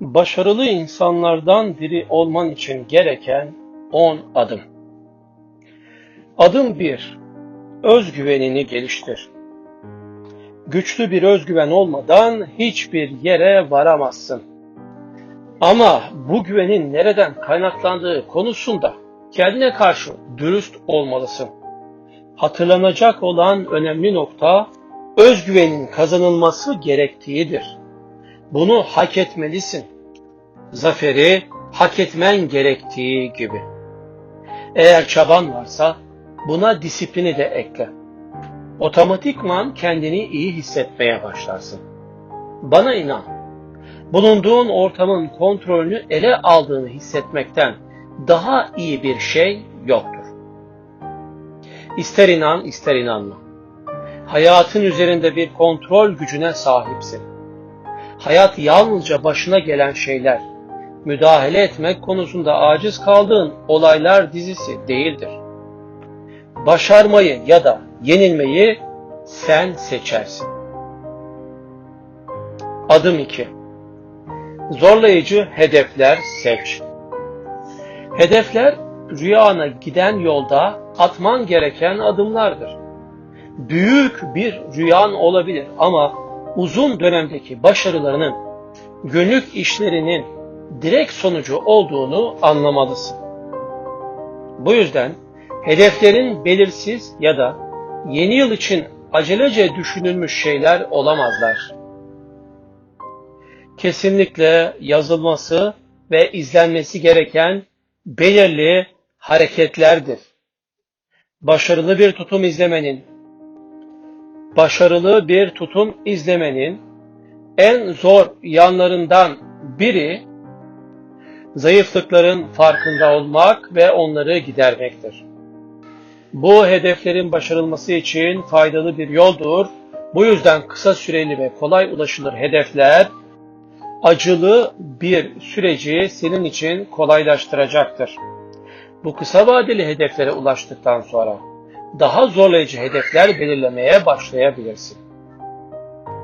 Başarılı insanlardan biri olman için gereken 10 adım. Adım 1. Özgüvenini geliştir. Güçlü bir özgüven olmadan hiçbir yere varamazsın. Ama bu güvenin nereden kaynaklandığı konusunda kendine karşı dürüst olmalısın. Hatırlanacak olan önemli nokta özgüvenin kazanılması gerektiğidir. Bunu hak etmelisin. Zaferi hak etmen gerektiği gibi. Eğer çaban varsa buna disiplini de ekle. Otomatikman kendini iyi hissetmeye başlarsın. Bana inan. Bulunduğun ortamın kontrolünü ele aldığını hissetmekten daha iyi bir şey yoktur. İster inan ister inanma. Hayatın üzerinde bir kontrol gücüne sahipsin. Hayat yalnızca başına gelen şeyler, müdahale etmek konusunda aciz kaldığın olaylar dizisi değildir. Başarmayı ya da yenilmeyi sen seçersin. Adım 2. Zorlayıcı hedefler seç. Hedefler rüyana giden yolda atman gereken adımlardır. Büyük bir rüyan olabilir ama uzun dönemdeki başarılarının, günlük işlerinin direkt sonucu olduğunu anlamalısın. Bu yüzden hedeflerin belirsiz ya da yeni yıl için acelece düşünülmüş şeyler olamazlar. Kesinlikle yazılması ve izlenmesi gereken belirli hareketlerdir. Başarılı bir tutum izlemenin başarılı bir tutum izlemenin en zor yanlarından biri zayıflıkların farkında olmak ve onları gidermektir. Bu hedeflerin başarılması için faydalı bir yoldur. Bu yüzden kısa süreli ve kolay ulaşılır hedefler acılı bir süreci senin için kolaylaştıracaktır. Bu kısa vadeli hedeflere ulaştıktan sonra daha zorlayıcı hedefler belirlemeye başlayabilirsin.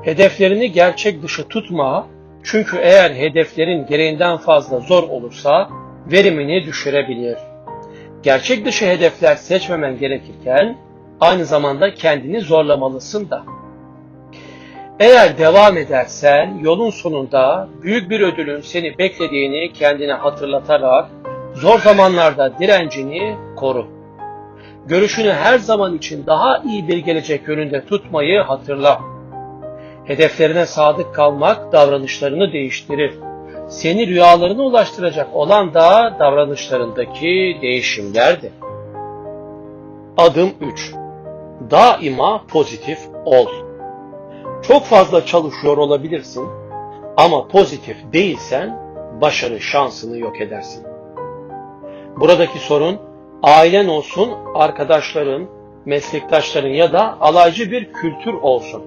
Hedeflerini gerçek dışı tutma çünkü eğer hedeflerin gereğinden fazla zor olursa verimini düşürebilir. Gerçek dışı hedefler seçmemen gerekirken aynı zamanda kendini zorlamalısın da. Eğer devam edersen yolun sonunda büyük bir ödülün seni beklediğini kendine hatırlatarak zor zamanlarda direncini koru. Görüşünü her zaman için daha iyi bir gelecek yönünde tutmayı hatırla. Hedeflerine sadık kalmak davranışlarını değiştirir. Seni rüyalarına ulaştıracak olan da davranışlarındaki değişimlerdir. Adım 3. Daima pozitif ol. Çok fazla çalışıyor olabilirsin ama pozitif değilsen başarı şansını yok edersin. Buradaki sorun ailen olsun, arkadaşların, meslektaşların ya da alaycı bir kültür olsun.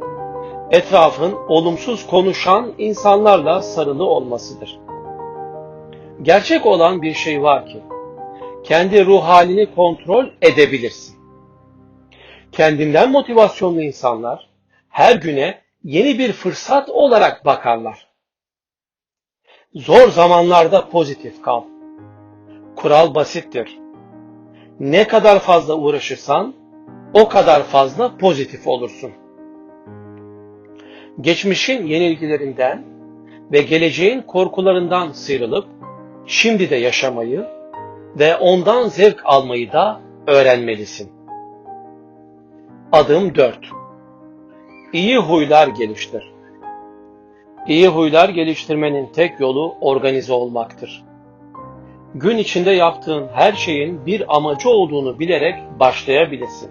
Etrafın olumsuz konuşan insanlarla sarılı olmasıdır. Gerçek olan bir şey var ki, kendi ruh halini kontrol edebilirsin. Kendinden motivasyonlu insanlar her güne yeni bir fırsat olarak bakarlar. Zor zamanlarda pozitif kal. Kural basittir ne kadar fazla uğraşırsan o kadar fazla pozitif olursun. Geçmişin yenilgilerinden ve geleceğin korkularından sıyrılıp şimdi de yaşamayı ve ondan zevk almayı da öğrenmelisin. Adım 4. İyi huylar geliştir. İyi huylar geliştirmenin tek yolu organize olmaktır gün içinde yaptığın her şeyin bir amacı olduğunu bilerek başlayabilirsin.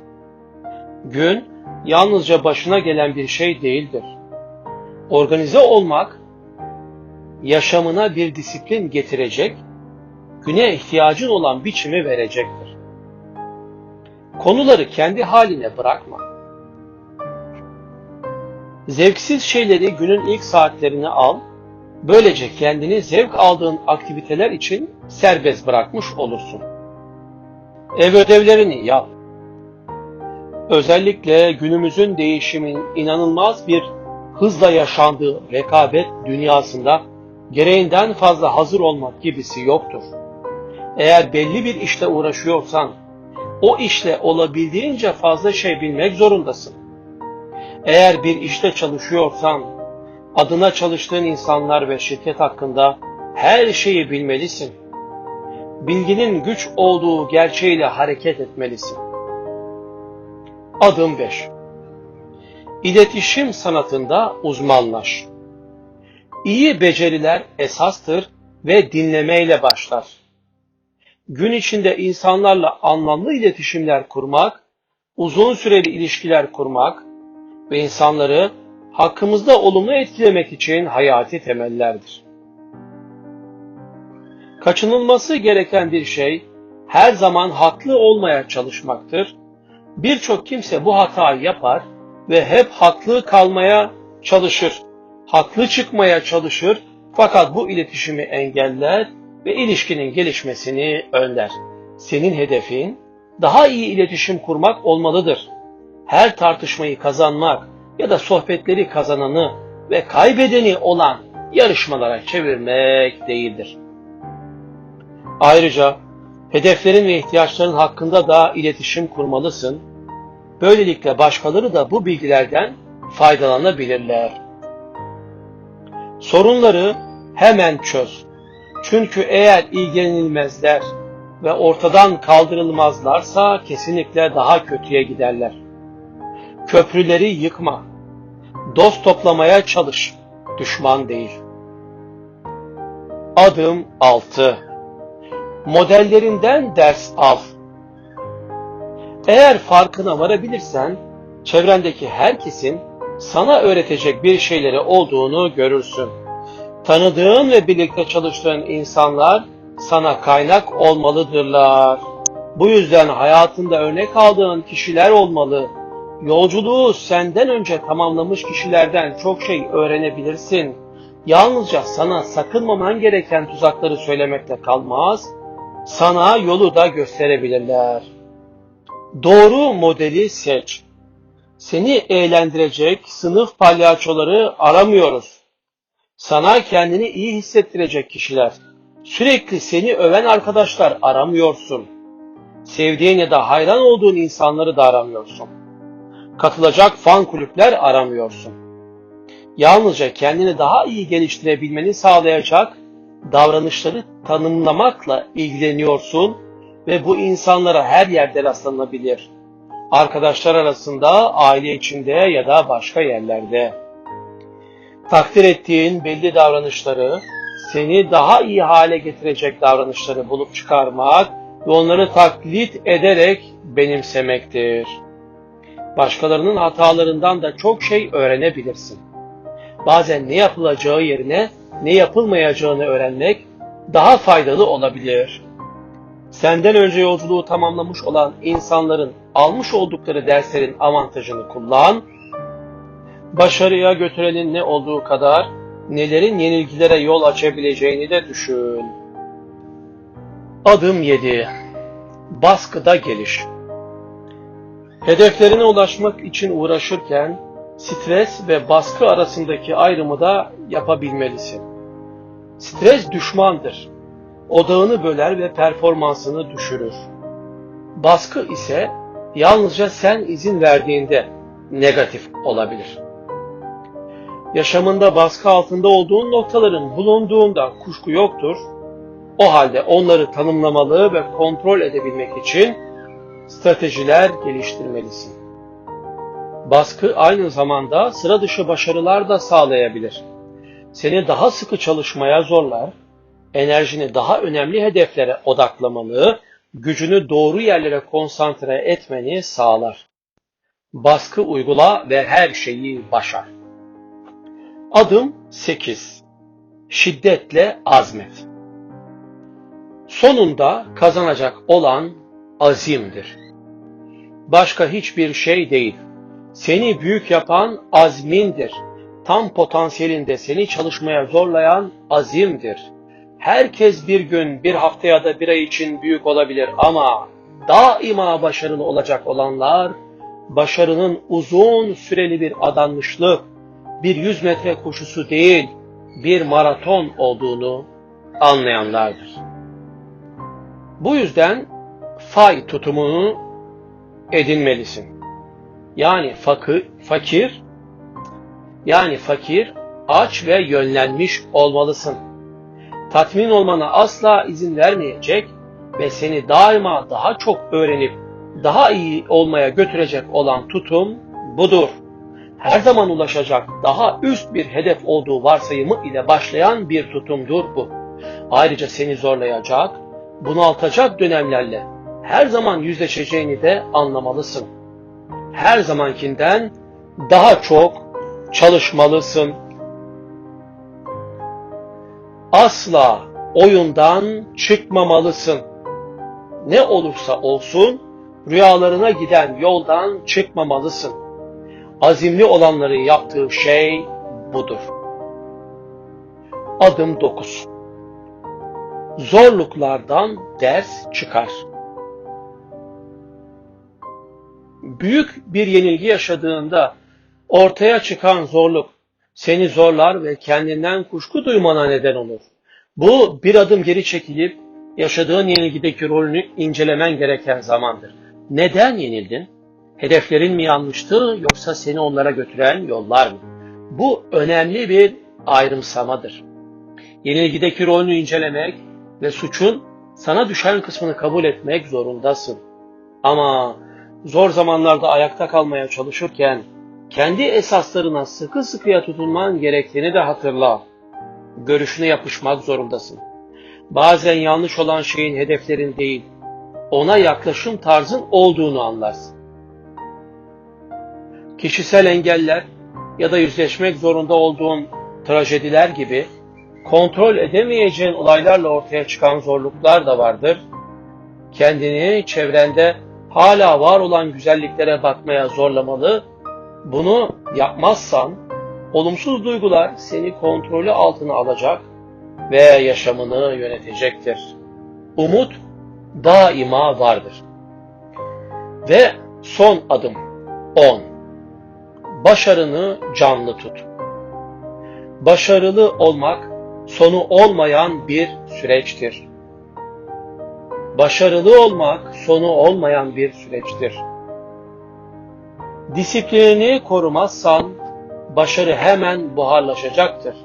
Gün yalnızca başına gelen bir şey değildir. Organize olmak yaşamına bir disiplin getirecek, güne ihtiyacın olan biçimi verecektir. Konuları kendi haline bırakma. Zevksiz şeyleri günün ilk saatlerine al Böylece kendini zevk aldığın aktiviteler için serbest bırakmış olursun. Ev ödevlerini yap. Özellikle günümüzün değişimin inanılmaz bir hızla yaşandığı rekabet dünyasında gereğinden fazla hazır olmak gibisi yoktur. Eğer belli bir işle uğraşıyorsan, o işle olabildiğince fazla şey bilmek zorundasın. Eğer bir işte çalışıyorsan, adına çalıştığın insanlar ve şirket hakkında her şeyi bilmelisin. Bilginin güç olduğu gerçeğiyle hareket etmelisin. Adım 5. İletişim sanatında uzmanlaş. İyi beceriler esastır ve dinlemeyle başlar. Gün içinde insanlarla anlamlı iletişimler kurmak, uzun süreli ilişkiler kurmak ve insanları hakkımızda olumlu etkilemek için hayati temellerdir. Kaçınılması gereken bir şey her zaman haklı olmaya çalışmaktır. Birçok kimse bu hatayı yapar ve hep haklı kalmaya çalışır. Haklı çıkmaya çalışır fakat bu iletişimi engeller ve ilişkinin gelişmesini önler. Senin hedefin daha iyi iletişim kurmak olmalıdır. Her tartışmayı kazanmak ya da sohbetleri kazananı ve kaybedeni olan yarışmalara çevirmek değildir. Ayrıca hedeflerin ve ihtiyaçların hakkında da iletişim kurmalısın. Böylelikle başkaları da bu bilgilerden faydalanabilirler. Sorunları hemen çöz. Çünkü eğer ilgilenilmezler ve ortadan kaldırılmazlarsa kesinlikle daha kötüye giderler. Köprüleri yıkma. Dost toplamaya çalış. Düşman değil. Adım 6. Modellerinden ders al. Eğer farkına varabilirsen, çevrendeki herkesin sana öğretecek bir şeyleri olduğunu görürsün. Tanıdığın ve birlikte çalıştığın insanlar sana kaynak olmalıdırlar. Bu yüzden hayatında örnek aldığın kişiler olmalı. Yolculuğu senden önce tamamlamış kişilerden çok şey öğrenebilirsin. Yalnızca sana sakınmaman gereken tuzakları söylemekle kalmaz, sana yolu da gösterebilirler. Doğru modeli seç. Seni eğlendirecek sınıf palyaçoları aramıyoruz. Sana kendini iyi hissettirecek kişiler, sürekli seni öven arkadaşlar aramıyorsun. Sevdiğin ya da hayran olduğun insanları da aramıyorsun. Katılacak fan kulüpler aramıyorsun. Yalnızca kendini daha iyi geliştirebilmeni sağlayacak davranışları tanımlamakla ilgileniyorsun ve bu insanlara her yerde rastlanabilir. Arkadaşlar arasında, aile içinde ya da başka yerlerde. Takdir ettiğin belli davranışları, seni daha iyi hale getirecek davranışları bulup çıkarmak ve onları taklit ederek benimsemektir. Başkalarının hatalarından da çok şey öğrenebilirsin. Bazen ne yapılacağı yerine ne yapılmayacağını öğrenmek daha faydalı olabilir. Senden önce yolculuğu tamamlamış olan insanların almış oldukları derslerin avantajını kullan. Başarıya götürenin ne olduğu kadar nelerin yenilgilere yol açabileceğini de düşün. Adım 7. Baskıda geliş. Hedeflerine ulaşmak için uğraşırken stres ve baskı arasındaki ayrımı da yapabilmelisin. Stres düşmandır. Odağını böler ve performansını düşürür. Baskı ise yalnızca sen izin verdiğinde negatif olabilir. Yaşamında baskı altında olduğun noktaların bulunduğunda kuşku yoktur. O halde onları tanımlamalı ve kontrol edebilmek için stratejiler geliştirmelisin. Baskı aynı zamanda sıra dışı başarılar da sağlayabilir. Seni daha sıkı çalışmaya zorlar, enerjini daha önemli hedeflere odaklamalı, gücünü doğru yerlere konsantre etmeni sağlar. Baskı uygula ve her şeyi başar. Adım 8. Şiddetle azmet. Sonunda kazanacak olan azimdir. Başka hiçbir şey değil. Seni büyük yapan azmindir. Tam potansiyelinde seni çalışmaya zorlayan azimdir. Herkes bir gün, bir hafta ya da bir ay için büyük olabilir ama daima başarılı olacak olanlar, başarının uzun süreli bir adanmışlık, bir yüz metre koşusu değil, bir maraton olduğunu anlayanlardır. Bu yüzden fay tutumunu edinmelisin. Yani fakir, fakir yani fakir, aç ve yönlenmiş olmalısın. Tatmin olmana asla izin vermeyecek ve seni daima daha çok öğrenip daha iyi olmaya götürecek olan tutum budur. Her zaman ulaşacak daha üst bir hedef olduğu varsayımı ile başlayan bir tutumdur bu. Ayrıca seni zorlayacak, bunaltacak dönemlerle her zaman yüzleşeceğini de anlamalısın. Her zamankinden daha çok çalışmalısın. Asla oyundan çıkmamalısın. Ne olursa olsun rüyalarına giden yoldan çıkmamalısın. Azimli olanların yaptığı şey budur. Adım 9. Zorluklardan ders çıkar. Büyük bir yenilgi yaşadığında ortaya çıkan zorluk seni zorlar ve kendinden kuşku duymana neden olur. Bu bir adım geri çekilip yaşadığın yenilgideki rolünü incelemen gereken zamandır. Neden yenildin? Hedeflerin mi yanlıştı yoksa seni onlara götüren yollar mı? Bu önemli bir ayrımsamadır. Yenilgideki rolünü incelemek ve suçun sana düşen kısmını kabul etmek zorundasın. Ama zor zamanlarda ayakta kalmaya çalışırken kendi esaslarına sıkı sıkıya tutunman gerektiğini de hatırla. Görüşüne yapışmak zorundasın. Bazen yanlış olan şeyin hedeflerin değil, ona yaklaşım tarzın olduğunu anlarsın. Kişisel engeller ya da yüzleşmek zorunda olduğun trajediler gibi kontrol edemeyeceğin olaylarla ortaya çıkan zorluklar da vardır. Kendini çevrende hala var olan güzelliklere bakmaya zorlamalı. Bunu yapmazsan olumsuz duygular seni kontrolü altına alacak ve yaşamını yönetecektir. Umut daima vardır. Ve son adım 10. Başarını canlı tut. Başarılı olmak sonu olmayan bir süreçtir. Başarılı olmak sonu olmayan bir süreçtir. Disiplinini korumazsan başarı hemen buharlaşacaktır.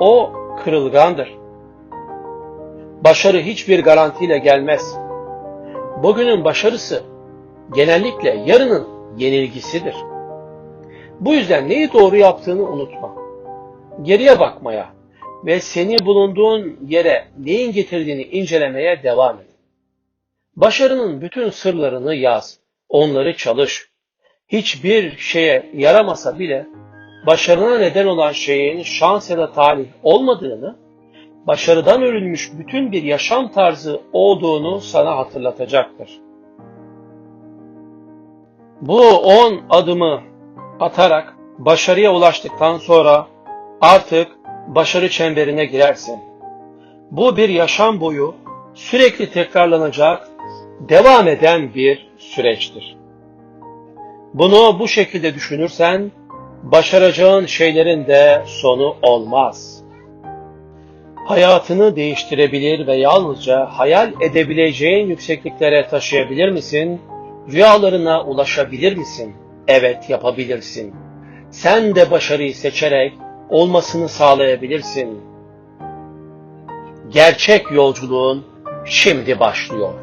O kırılgandır. Başarı hiçbir garantiyle gelmez. Bugünün başarısı genellikle yarının yenilgisidir. Bu yüzden neyi doğru yaptığını unutma. Geriye bakmaya ve seni bulunduğun yere neyin getirdiğini incelemeye devam et. Başarının bütün sırlarını yaz, onları çalış. Hiçbir şeye yaramasa bile başarına neden olan şeyin şans ya da talih olmadığını, başarıdan örülmüş bütün bir yaşam tarzı olduğunu sana hatırlatacaktır. Bu on adımı atarak başarıya ulaştıktan sonra artık başarı çemberine girersin. Bu bir yaşam boyu sürekli tekrarlanacak, devam eden bir süreçtir. Bunu bu şekilde düşünürsen başaracağın şeylerin de sonu olmaz. Hayatını değiştirebilir ve yalnızca hayal edebileceğin yüksekliklere taşıyabilir misin? Rüyalarına ulaşabilir misin? Evet yapabilirsin. Sen de başarıyı seçerek olmasını sağlayabilirsin. Gerçek yolculuğun şimdi başlıyor.